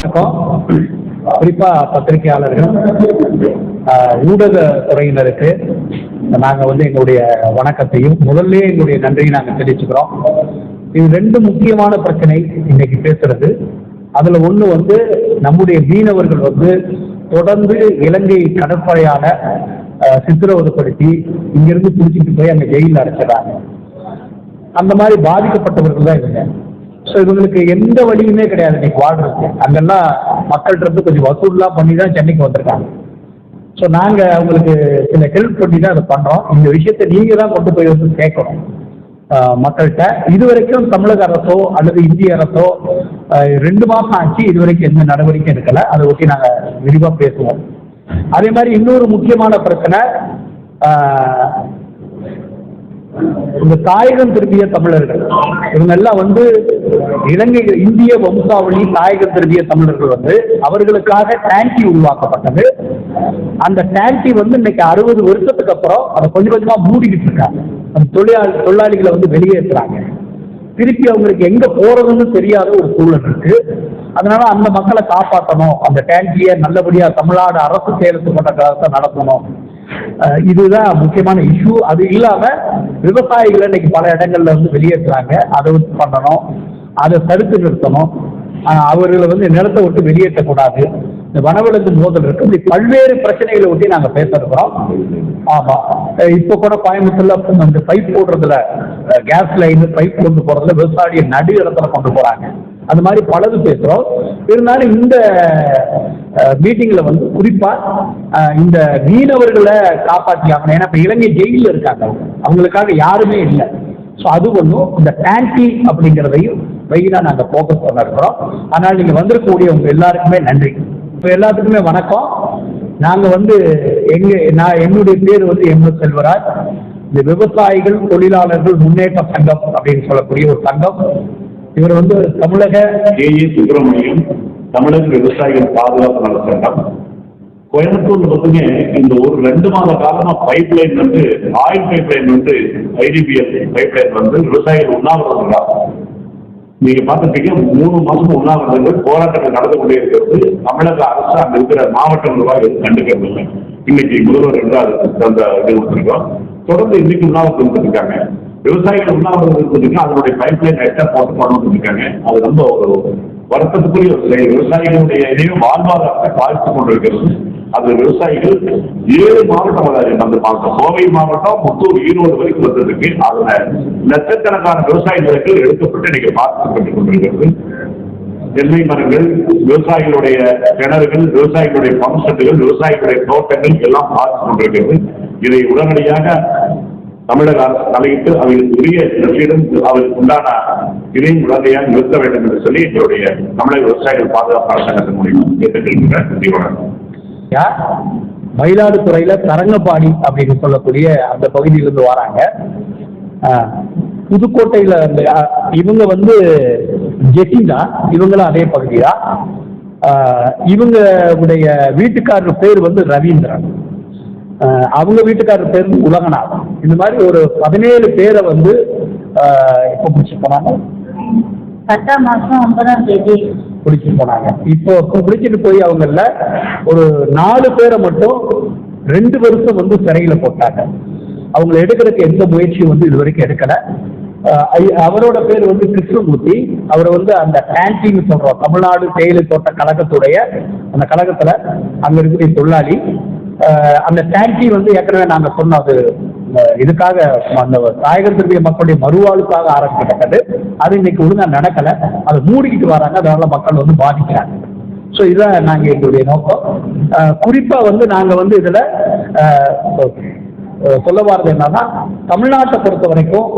வணக்கம். குறிப்பா பத்திரிகையாளர்கள் ஊடக துறையினருக்கு நாங்க வந்து எங்களுடைய வணக்கத்தையும் முதல்ல எங்களுடைய நன்றியை நாங்க தெரிவிச்சுக்கிறோம். இது ரெண்டு முக்கியமான பிரச்சனை இன்னைக்கு பேசுறது. அதுல ஒண்ணு வந்து நம்முடைய மீனவர்கள் வந்து தொடர்ந்து இலங்கை கடற்படையால ஆஹ், சித்திரவதைப்படுத்தி இங்கிருந்து பிடிச்சிட்டு போய் அங்க ஜெயிலில் அடைச்சிடறாங்க. அந்த மாதிரி பாதிக்கப்பட்டவர்கள் தான் இவங்க. ஸோ இவங்களுக்கு எந்த வழியுமே கிடையாது இன்னைக்கு வாழ்றதுக்கு. அங்கெல்லாம் மக்கள்கிட்ட இருந்து கொஞ்சம் வசூல்லாம் பண்ணி தான் சென்னைக்கு வந்திருக்காங்க. ஸோ நாங்கள் அவங்களுக்கு சில ஹெல்ப் பண்ணி தான் அதை பண்ணுறோம் இந்த விஷயத்தை நீங்கள் தான் கொண்டு போய் வந்து கேட்கணும். மக்கள்கிட்ட. இது வரைக்கும் தமிழக அரசோ அல்லது இந்திய அரசோ ரெண்டு மாதம் ஆச்சு இது வரைக்கும் எந்த நடவடிக்கையும் எடுக்கலை. அதை ஒட்டி நாங்கள் விரிவாக பேசுவோம். அதே மாதிரி இன்னொரு முக்கியமான பிரச்சனை இந்த தாயகம் திரும்பிய தமிழர்கள். இவங்க எல்லாம் வந்து இலங்கை இந்திய வம்சாவளி தாயகம் திரும்பிய தமிழர்கள் வந்து அவர்களுக்காக டேங்கி உருவாக்கப்பட்டது. அந்த டேங்கி வந்து இன்னைக்கு அறுபது வருஷத்துக்கு அப்புறம் அதை கொஞ்சம் கொஞ்சமா மூடிக்கிட்டு இருக்காங்க. அந்த தொழிலாளி தொழிலாளிகளை வந்து வெளியேற்றுறாங்க. திருப்பி அவங்களுக்கு எங்க போறதுன்னு தெரியாத ஒரு சூழல் இருக்கு. அதனால அந்த மக்களை காப்பாற்றணும் அந்த டேங்கியை நல்லபடியா தமிழ்நாடு அரசு செயல்பட்ட காலத்தை நடத்தணும். இதுதான் முக்கியமான இஷ்யூ அது இல்லாம விவசாயிகளை இன்னைக்கு பல இடங்கள்ல வந்து வெளியேற்றுறாங்க. அதை வந்து பண்ணணும். அதை தடுத்து நிறுத்தணும். அவர்களை வந்து நிலத்தை விட்டு வெளியேற்றக்கூடாது. இந்த வனவிலங்கு மோதல் இருக்கு. இப்படி பல்வேறு பிரச்சனைகளை ஒட்டி நாங்க பேசிருக்கிறோம் ஆமாம் ஆமா. இப்ப கூட கோயம்புத்தூர்ல அந்த பைப் போடுறதுல கேஸ் லைன் பைப் கொண்டு போறதுல விவசாயிய நடு இடத்துல கொண்டு போறாங்க. அந்த மாதிரி பலது பேசுறோம். இருந்தாலும் இந்த மீட்டிங்ல வந்து குறிப்பா இந்த மீனவர்களை காப்பாற்றி ஆகணும் ஏன்னா இப்ப இலங்கை ஜெயிலில் இருக்காங்க. அவங்களுக்காக யாருமே இல்லை. ஸோ அது ஒன்றும் இந்த டேங்கி அப்படிங்கிறதையும் மெயினாக நாங்கள் ஃபோக்கஸ் பண்ண இருக்கிறோம். அதனால் நீங்கள் வந்திருக்கக்கூடிய உங்கள் எல்லாருக்குமே நன்றி. இப்போ எல்லாத்துக்குமே வணக்கம். நாங்கள் வந்து எங்கள் நான் என்னுடைய பேர் வந்து எம் எஸ் செல்வராஜ். இந்த விவசாயிகள் தொழிலாளர்கள் முன்னேற்ற சங்கம் அப்படின்னு சொல்லக்கூடிய ஒரு சங்கம். இவர் வந்து தமிழக ஏஏ ஏ. சுப்பிரமணியம் தமிழக விவசாயிகள் பாதுகாப்பு நல சங்கம். கோயம்புத்தூர்ல பார்த்தீங்க இந்த ஒரு ரெண்டு மாத காலமா பைப் லைன் வந்து ஆயில் பைப் லைன் வந்து ஐடிபிஎல் பைப் லைன் வந்து விவசாயிகள் உண்ணாவிரதம் நீங்க பார்த்துட்டீங்க மூணு மாசம் உண்ணாவிரதங்கள் போராட்டங்கள் நடந்து கொண்டே இருக்கிறது. தமிழக அரசு அங்க இருக்கிற மாவட்ட எதுவும் கண்டுக்கிறது இல்லை. இன்னைக்கு முதல்வர் என்றால் அந்த இது கொடுத்துருக்கோம் தொடர்ந்து இன்னைக்கு உண்ணாவிரதம் இருக்காங்க. விவசாயிகள் உண்ணாவிரதம் இருந்திருக்காங்க அதனுடைய பைப் லைன் போட்டு கொண்டு இருக்காங்க அது ரொம்ப ஒரு வருத்தத்துக்குரிய ஒரு செயல் விவசாயிகளுடைய இதையும் வாழ்வாதாரத்தை பாதித்துக் கொண்டிருக்கிறது. அது விவசாயிகள் ஏழு மாவட்டம் வராது நம்ம மாவட்டம். கோவை மாவட்டம் முத்தூர் ஈரோடு வரைக்கும் வந்திருக்கு. அதுல லட்சக்கணக்கான விவசாய நிலங்கள் எடுக்கப்பட்டு இன்னைக்கு பாதிக்கப்பட்டுக் கொண்டிருக்கிறது. தென்னை மரங்கள் விவசாயிகளுடைய கிணறுகள் விவசாயிகளுடைய பம்ப் செட்டுகள் விவசாயிகளுடைய தோட்டங்கள் எல்லாம் பாதித்துக் கொண்டிருக்கிறது. இதை உடனடியாக தமிழக அரசு தலையிட்டு அவர்களுக்கு உரிய நஷ்டம் அவருக்கு உண்டான இதையும் உடனடியாக நிறுத்த வேண்டும் என்று சொல்லி எங்களுடைய தமிழக விவசாயிகள் பாதுகாப்பு அரசாங்கத்தின் மூலியமாக கேட்டுக்கொள்கின்ற நன்றி வணக்கம். யா, மயிலாடுதுறையில தரங்கபாடி அப்படின்னு சொல்லக்கூடிய அந்த பகுதியிலிருந்து வராங்க. புதுக்கோட்டையில இவங்க வந்து ஜெட்டினா இவங்களும் அதே பகுதியா தான். இவங்களுடைய வீட்டுக்காரர் பேர் வந்து ரவீந்திரன். அவங்க வீட்டுக்காரர் பேர் உலகநாதன். இந்த மாதிரி ஒரு பதினேழு பேரை வந்து எப்போ பிடிச்சி போனாங்க? பத்தாம் மாசம் ஒன்பதாம் தேதி. பிடிச்சிட்டு போனாங்க. இப்போ பிடிச்சிட்டு போய் அவங்கள ஒரு நாலு பேரை மட்டும் ரெண்டு வருஷம் வந்து சிறையில போட்டாங்க. அவங்கள எடுக்கிறதுக்கு எந்த முயற்சியும் வந்து இது வரைக்கும் எடுக்கல அவரோட பேர் வந்து கிருஷ்ணமூர்த்தி. அவர் வந்து அந்த டேங்கின்னு சொல்றோம். தமிழ்நாடு தேயிலை தோட்ட கழகத்துடைய அந்த கழகத்துல அங்க இருக்கக்கூடிய தொழிலாளி. அந்த டேங்கி வந்து ஏற்கனவே நாங்க சொன்னோம் அது இதுக்காக அந்த தாயகம் திரும்பிய மக்களுடைய மறுவாழ்வுக்காக ஆரம்பிக்கப்பட்டது. அது இன்னைக்கு ஒழுங்கா நடக்கல. அதை மூடிக்கிட்டு வராங்க. அதனால மக்கள் வந்து பாதிக்கிறாங்க. ஸோ இதுதான் நாங்க எங்களுடைய நோக்கம். குறிப்பா வந்து நாங்க வந்து இதுல சொல்ல வாரது என்னன்னா தமிழ்நாட்டை பொறுத்த வரைக்கும்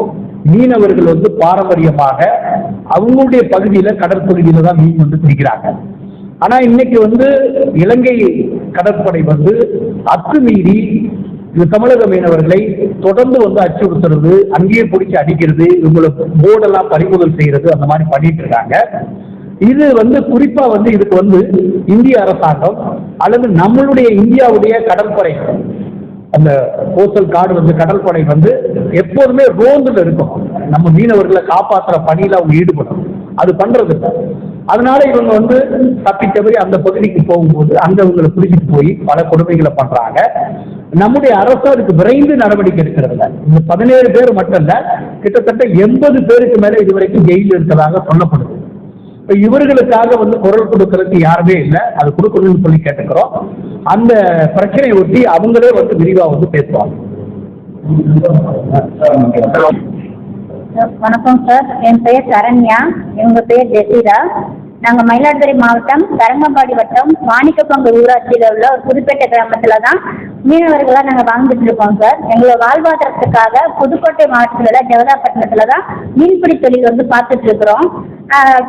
மீனவர்கள் வந்து பாரம்பரியமாக அவங்களுடைய பகுதியில கடற்பகுதியில தான் மீன் வந்து பிடிக்கிறாங்க. ஆனா இன்னைக்கு வந்து இலங்கை கடற்படை வந்து அத்துமீறி தமிழக மீனவர்களை தொடர்ந்து வந்து அச்சுறுத்துறது அங்கேயே பிடிச்சி அடிக்கிறது இவங்களை போர்டெல்லாம் பறிமுதல் செய்யறது அந்த மாதிரி பண்ணிட்டு இருக்காங்க. இது வந்து குறிப்பா வந்து இதுக்கு வந்து இந்திய அரசாங்கம் அல்லது நம்மளுடைய இந்தியாவுடைய கடற்படை அந்த கோஸ்டல் கார்டு வந்து கடற்படை வந்து எப்போதுமே ரோந்துல இருக்கும் நம்ம மீனவர்களை காப்பாற்றுற பணியில அவங்க ஈடுபடும் அது பண்றது அதனால இவங்க வந்து தப்பித்தபடி அந்த பகுதிக்கு போகும்போது அங்க இவங்களை பிடிச்சிட்டு போய் பல கொடுமைகளை பண்றாங்க. நம்முடைய அரசு அதுக்கு விரைந்து நடவடிக்கை எடுக்கிறதுல இந்த பதினேழு பேர் மட்டும் இல்ல கிட்டத்தட்ட எண்பது பேருக்கு மேல இதுவரைக்கும் ஜெயிலில் இருக்கிறதாக சொல்லப்படுது. இப்ப இவர்களுக்காக வந்து குரல் கொடுக்கறதுக்கு யாருமே இல்லை. அது கொடுக்கணும்னு சொல்லி கேட்டுக்கிறோம். அந்த பிரச்சனையை ஒட்டி அவங்களே வந்து விரிவா வந்து பேசுவாங்க. வணக்கம் சார். என் பெயர் சரண்யா. இவங்க பேர் ஜெசிரா. நாங்கள் மயிலாடுதுறை மாவட்டம் தரங்கம்பாடி வட்டம் மாணிக்கப்பங்கு ஊராட்சியில் உள்ள ஒரு புதுப்பேட்டை கிராமத்தில் தான் மீனவர்களாக நாங்கள் வாழ்ந்துட்டு இருக்கோம் சார். எங்களோட வாழ்வாதாரத்துக்காக புதுக்கோட்டை மாவட்டத்தில் உள்ள ஜெகதாப்பட்டினத்தில் தான் மீன்பிடி தொழில் வந்து பார்த்துட்டு இருக்கிறோம்.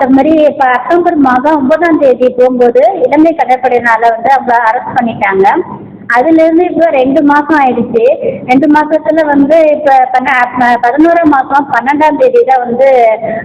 அது மாதிரி இப்போ அக்டோபர் மாதம் ஒன்பதாம் தேதி போகும்போது இலங்கை கடற்படையினால வந்து அவங்க அரெஸ்ட் பண்ணிட்டாங்க. அதுலேருந்து இப்போ ரெண்டு மாதம் ஆயிடுச்சு. ரெண்டு மாசத்துல வந்து இப்போ பண்ண பதினோராம் மாதம் பன்னெண்டாம் தேதி தான் வந்து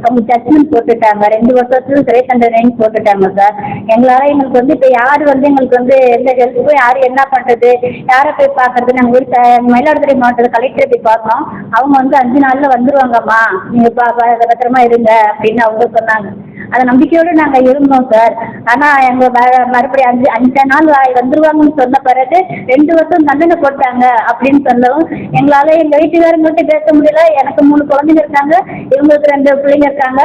அவங்க ஜட்மெண்ட் போட்டுட்டாங்க. ரெண்டு வருஷத்துல சிறை தண்டனைன்னு போட்டுட்டாங்க சார் எங்களால் எங்களுக்கு வந்து இப்போ யார் வந்து எங்களுக்கு வந்து எந்த ஹெல்ப்புக்கும் யார் என்ன பண்ணுறது யாரை போய் பார்க்கறது? நாங்கள் போய் மயிலாடுதுறை மாவட்டத்தில் கலெக்டரை போய் பார்த்தோம் அவங்க வந்து அஞ்சு நாளில் வந்துருவாங்கம்மா. நீங்கள் பா பத்திரமா இருங்க அப்படின்னு அவங்க சொன்னாங்க. அந்த நம்பிக்கையோடு நாங்கள் இருந்தோம் சார் ஆனால் எங்கள் மறுபடியும் அஞ்சு அஞ்சு நாள் ஆகி வந்துருவாங்கன்னு சொன்ன பிறகு ரெண்டு வருஷம் தண்டனை போட்டாங்க அப்படின்னு சொல்லவும் எங்களால எங்க வீட்டுக்காரங்கள்ட்ட பேச முடியல. எனக்கு மூணு குழந்தைங்க இருக்காங்க இவங்களுக்கு ரெண்டு பிள்ளைங்க இருக்காங்க.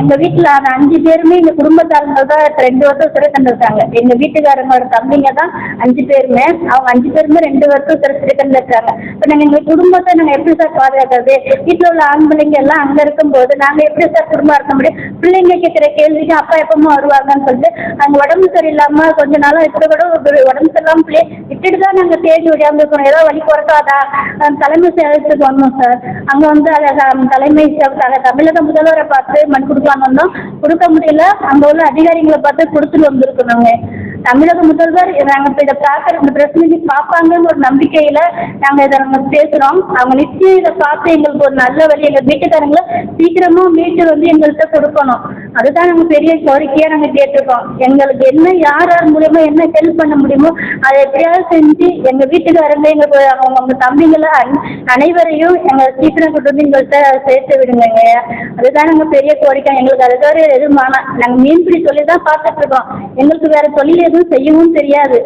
எங்க வீட்டுல அந்த அஞ்சு பேருமே எங்க குடும்பத்தாரங்க தான் ரெண்டு வருஷம் சிறை தந்திருக்காங்க எங்கள் வீட்டுக்காரங்களோட தம்பிங்க தான் அஞ்சு பேருமே. அவங்க அஞ்சு பேருமே ரெண்டு வருஷம் சிறை சிறை தந்திருக்காங்க இப்போ நாங்கள் எங்கள் குடும்பத்தை நாங்கள் எப்படி சார் பாதுகாக்கிறது? வீட்டுல உள்ள ஆண் பிள்ளைங்க எல்லாம் அங்க இருக்கும்போது நாங்கள் எப்படி சார் குடும்பம் இருக்க முடியும்? பிள்ளைங்க கேட்குற கேள்விக்கு அப்பா எப்பமா வருவாங்கன்னு சொல்லிட்டு அங்க உடம்பு சரியில்லாம கொஞ்ச நாளாக இப்ப கூட உடம்பு சரியில்லாம பிள்ளைய விட்டுட்டு தான் நாங்கள் தேடி விடாமல் இருக்கோம். ஏதோ வழி பிறக்காதா? தலைமை செயலகத்துக்கு வந்தோம் சார் அங்கே வந்து அதை தலைமை தமிழக முதல்வரை பார்த்து மனு கொடுக்கலாம்னு வந்தோம். கொடுக்க முடியல. அங்கே உள்ள அதிகாரிகளை பார்த்து கொடுத்துட்டு வந்திருக்கோம் நாங்கள் தமிழக முதல்வர் நாங்கள் இப்போ இதை பார்க்குற இந்த பிரஸ் பார்ப்பாங்கன்னு ஒரு நம்பிக்கையில் நாங்கள் இதை நாங்கள் பேசுகிறோம் அவங்க நிச்சயம் இதை பார்த்து எங்களுக்கு ஒரு நல்ல வழி எங்கள் வீட்டுக்காரங்களை சீக்கிரமாக மீட்டு வந்து எங்கள்கிட்ட கொடுக்கணும். அதுதான் நாங்கள் பெரிய கோரிக்கையாக நாங்கள் கேட்டிருக்கோம். எங்களுக்கு என்ன யார் யார் மூலியமா என்ன ஹெல்ப் பண்ண முடியுமோ அதை எப்படியாவது செஞ்சு எங்கள் வீட்டுக்காரங்க எங்க அவங்க அவங்க தம்பிங்களை அனைவரையும் எங்கள் சீக்கிரம் கொண்டு வந்து எங்கள்கிட்ட சேர்த்து விடுங்க அதுதான் நாங்கள் பெரிய கோரிக்கை. எங்களுக்கு அது தவிர எதுவும் வேணாம். நாங்கள் மீன்பிடி தொழில் தான் பார்த்துட்டு இருக்கோம். எங்களுக்கு வேற தொழில் எதுவும் செய்யவும் தெரியாது.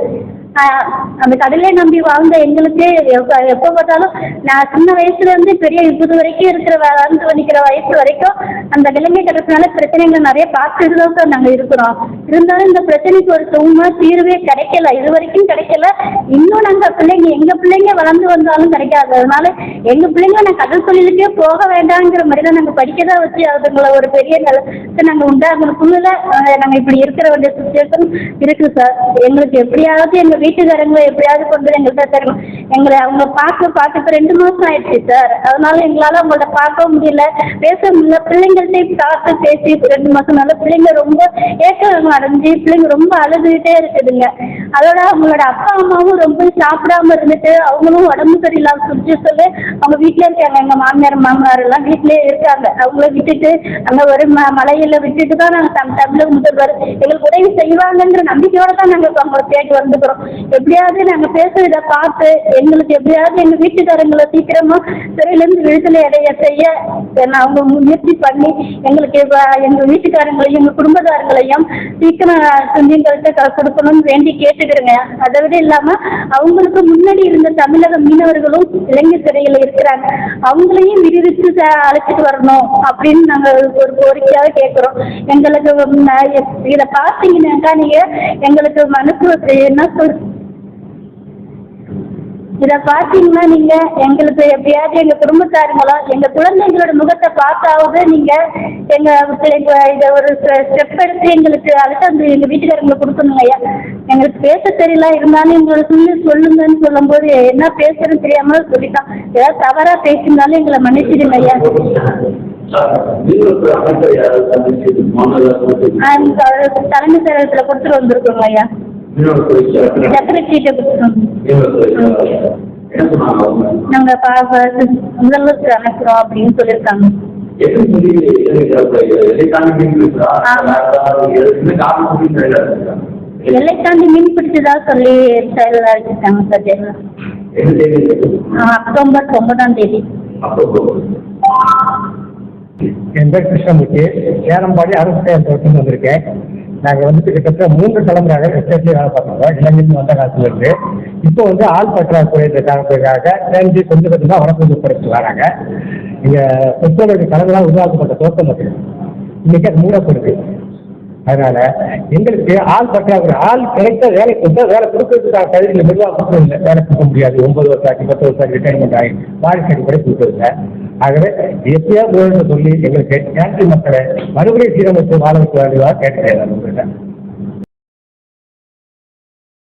அந்த கடலை நம்பி வாழ்ந்த எங்களுக்கு எப்போ எப்போ பார்த்தாலும் நான் சின்ன வயசுல இருந்து பெரிய இப்போது வரைக்கும் இருக்கிற வளர்ந்து நிற்கிற வயசு வரைக்கும் அந்த நிலைமை கடத்தினால பிரச்சனைகள் நிறைய பார்த்துட்டு தான் சார் நாங்கள் இருக்கிறோம். இருந்தாலும் இந்த பிரச்சனைக்கு ஒரு சும்மா தீர்வே கிடைக்கல. இது வரைக்கும் கிடைக்கல. இன்னும் நாங்கள் பிள்ளைங்க எங்கள் பிள்ளைங்க வளர்ந்து வந்தாலும் கிடைக்காது. அதனால எங்கள் பிள்ளைங்க நான் கடல் தொழிலுக்கே போக வேண்டாங்கிற மாதிரி தான் நாங்கள் படிக்க தான் வச்சு அதுங்களை ஒரு பெரிய நிலத்தை நாங்கள் உண்டாகணுக்குள்ள நாங்கள் இப்படி இருக்கிற வேண்டிய சுச்சுவேஷன் இருக்குது சார். எங்களுக்கு எப்படியாவது எங்கள் வீட்டுக்காரங்களை எப்படியாவது கொண்டு வந்து எங்கள்கிட்ட தரணும். எங்களை அவங்க பார்க்க பார்த்து இப்போ ரெண்டு மாதம் ஆயிடுச்சு சார் அதனால எங்களால் அவங்கள்ட்ட பார்க்க முடியல. பேச முடியல. பிள்ளைங்கள்ட்ட பார்த்து பேசி இப்ப ரெண்டு மாதம்னால பிள்ளைங்க ரொம்ப ஏக்கம் அடைஞ்சு பிள்ளைங்க ரொம்ப அழுதுகிட்டே இருக்குதுங்க. அதோட அவங்களோட அப்பா அம்மாவும் ரொம்ப சாப்பிடாம இருந்துட்டு அவங்களும் உடம்பு சரியில்லாம சுற்றி சொல்லி அவங்க வீட்டிலே இருக்காங்க. எங்கள் மாமியார் மாமனார் எல்லாம் வீட்டிலே இருக்காங்க. அவங்கள விட்டுட்டு அங்கே ஒரு ம மலையில் விட்டுட்டு தான் நாங்கள் தமிழக முதல்வர் எங்களுக்கு உதவி செய்வாங்கன்ற நம்பிக்கையோட தான் நாங்கள் அவங்களை தேடி வந்துக்கிறோம். எப்படியாவது நாங்கள் பேசுறதை பார்த்து எங்களுக்கு எப்படியாவது எங்கள் வீட்டுக்காரங்களை சீக்கிரமாக சிறையிலேருந்து விடுதலை அடைய செய்ய அவங்க முயற்சி பண்ணி எங்களுக்கு எங்க எங்கள் வீட்டுக்காரங்களையும் எங்கள் குடும்பத்தாரங்களையும் சீக்கிரம் செஞ்சு எங்கள்கிட்ட க- கொடுக்கணும்னு வேண்டி கேட்டுக்கிறேங்க. அதை விட இல்லாமல் அவங்களுக்கு முன்னாடி இருந்த தமிழக மீனவர்களும் இலங்கை சிறையில் இருக்கிறாங்க. அவங்களையும் விடுவித்து அழைச்சிட்டு வரணும் அப்படின்னு நாங்கள் ஒரு கோரிக்கையாக கேட்குறோம் எங்களுக்கு இதை பார்த்தீங்கன்னாக்கா நீங்கள் எங்களுக்கு மனசு என்ன சொல் இதை பார்த்தீங்கன்னா நீங்க எங்களுக்கு எப்படியாவது எங்க குடும்பத்தாருங்களோ எங்க குழந்தைங்களோட முகத்தை பார்த்தாவது நீங்க எங்க எங்க இதை ஒரு ஸ்டெப் எடுத்து எங்களுக்கு அடுத்து எங்க வீட்டுக்காரங்களுக்கு கொடுக்கணுங்க ஐயா. எங்களுக்கு பேச தெரியல இருந்தாலும் எங்களோட சொல்லி சொல்லுங்கன்னு சொல்லும்போது என்ன பேசுறேன்னு தெரியாம சொல்லிட்டான். ஏதாவது தவறா பேசியிருந்தாலும் எங்களை மன்னிச்சிடுங்க ஐயா. தலைமை செயலகத்துல கொடுத்துட்டு வந்திருக்கோங்க ஐயா. என்ன சொன்னாங்க அவங்க? நாங்க முதல்வருக்கு அனுப்புறோம் அப்படின்னு சொல்லியிருக்காங்க. எல்லை தாண்டி மீன் பிடிச்சதா? சொல்லி செயலில் அழைச்சிட்டாங்க சார் ஜெயலலிதா. அக்டோபர் ஒன்பதாம் தேதி. என் பேர் கிருஷ்ணமூர்த்தி. சேரம்பாடி அரசு தோட்டம் வந்திருக்கேன். நாங்கள் வந்துட்டு கிட்டத்தட்ட மூன்று தலைமுறையாக எஸ்டேட்லேயே வேலை பார்க்குறோம். இளைஞர்கள் வந்த காலத்துல இருந்து. இப்போ வந்து ஆள் பற்றாக்குறைன்ற காரணத்துக்காக சேர்ந்து கொஞ்சம் கொஞ்சமாக வளர்ப்பு படுத்து வராங்க. இங்கே பெட்ரோலுடைய கலங்களாக உருவாக்கப்பட்ட தோட்டம் அது. இன்னைக்கு அது மூடப்படுது. அதனால எங்களுக்கு ஆள் பற்றாக்குறை ஆள் கிடைத்த வேலை கொடுத்தா வேலை கொடுக்கறதுக்காக தகுதியில் நிர்வாகம் இல்லை வேலை கொடுக்க முடியாது. ஒன்பது வருஷம் ஆகி பத்து வருஷம் ஆச்சு ரிட்டைர்மெண்ட் ஆகி வாரிசு அடிப்படை கொடுக்குறதுல ஆகவே எப்படியாவது சொல்லி எங்களுக்கு கேன்சல் மக்களை. மறுபடியும் சீரமைப்பு வாழ வைக்க வேண்டியதாக கேட்கிறேன் நான் உங்கள்கிட்ட.